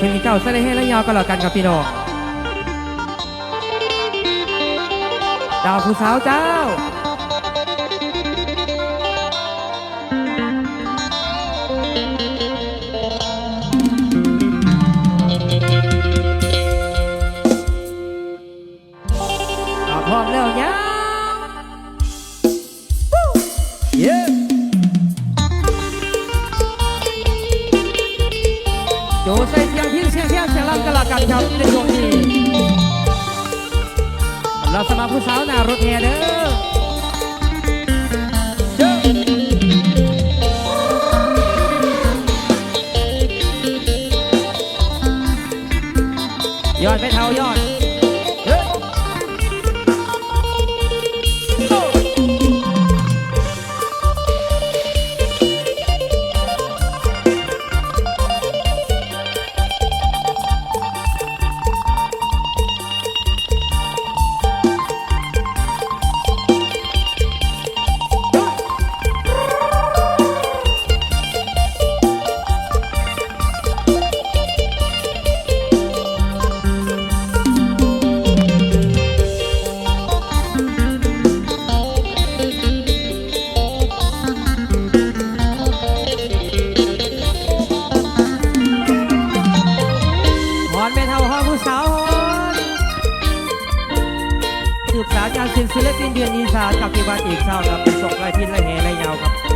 เพลงเจ้าเสด็จให้และยาวก็แล้วกันกับพี่น้องดาวผู้สาวเจ้า ยอดไปเท่ายอด ปินเดือนอีสานกับที่วัดอีกเช้าครับส่งไรพินไรเห่ไรยาวครับ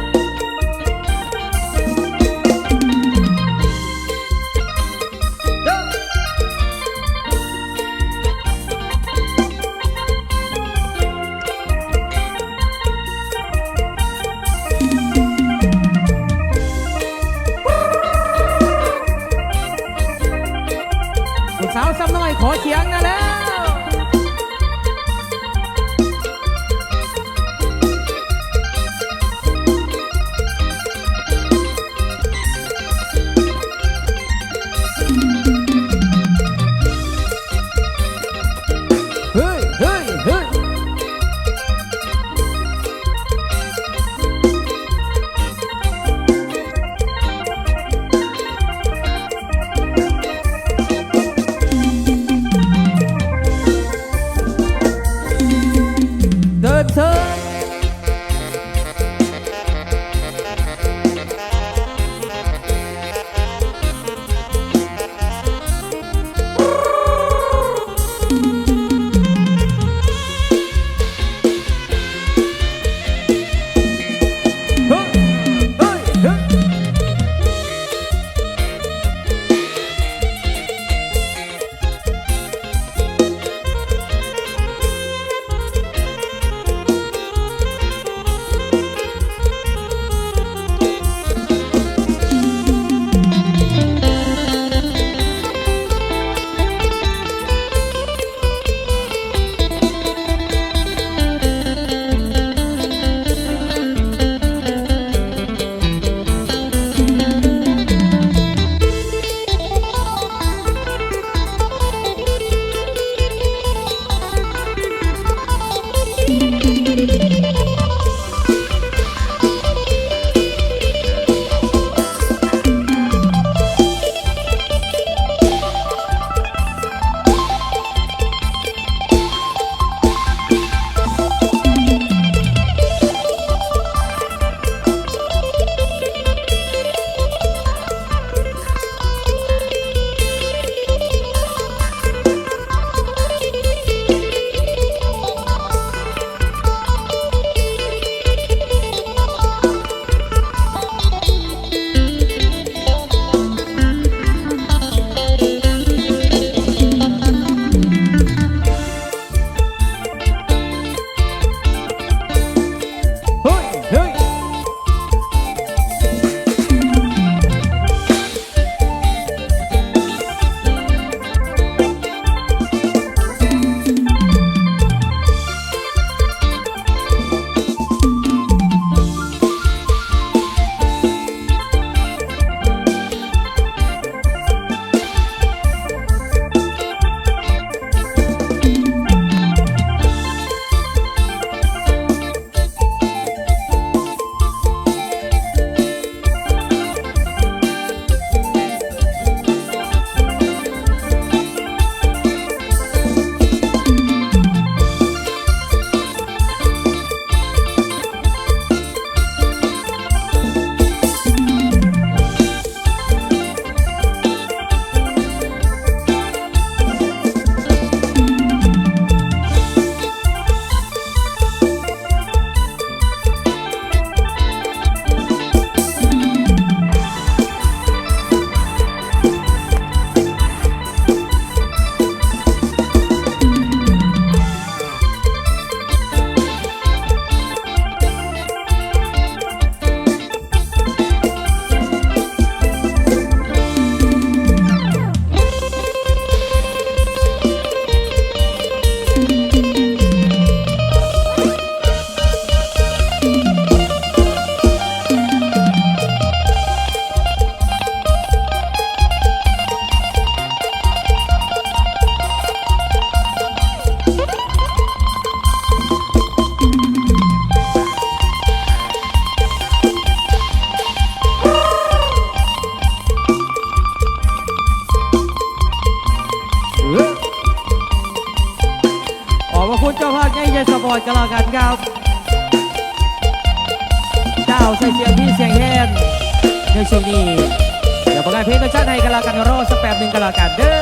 กันละกันโรสักแป๊บหนึ่งกันละกันเด้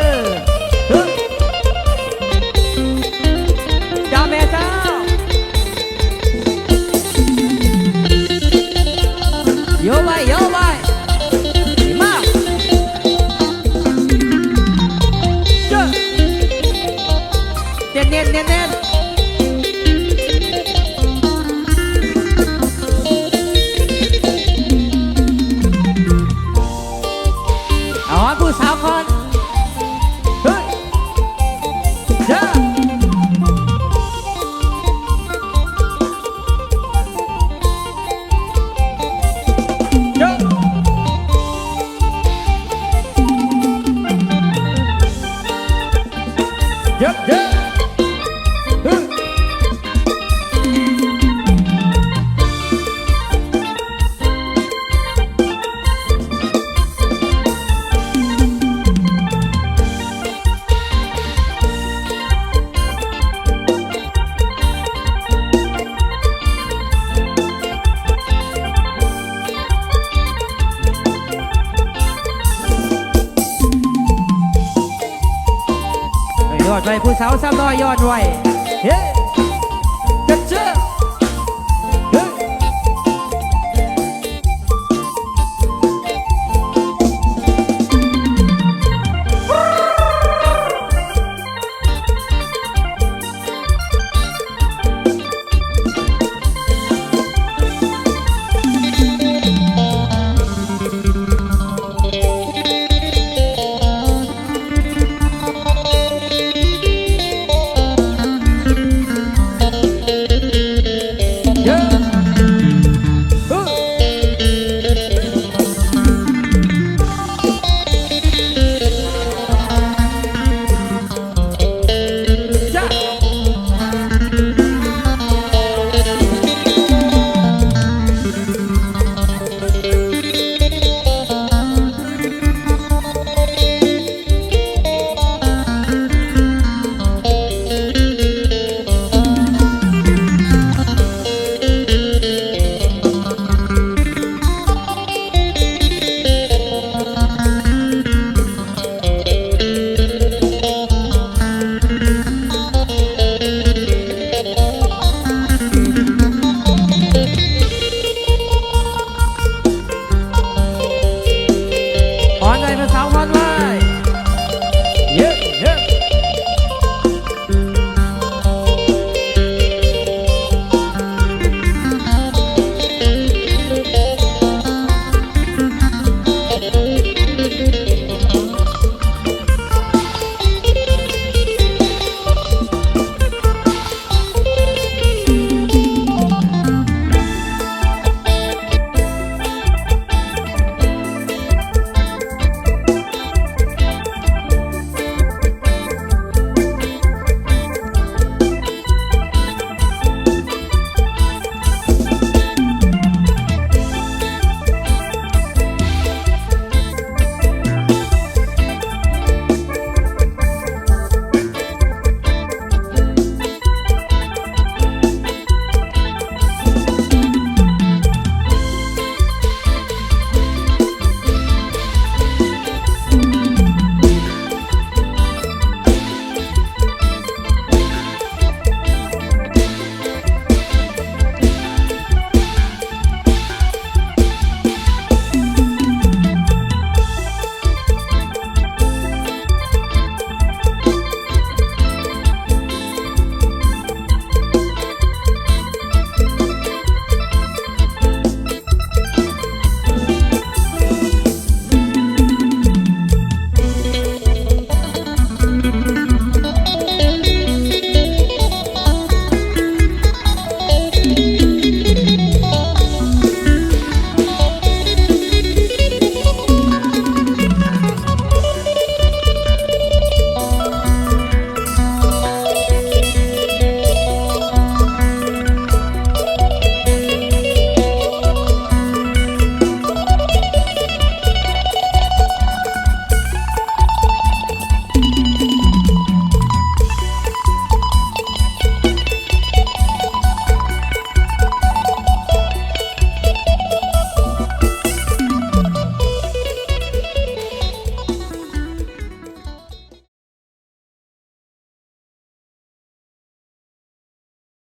อ ดไว้ผู้สาวซ้ำน้อยยอดไว้เฮ้